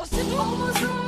O senin olmasın.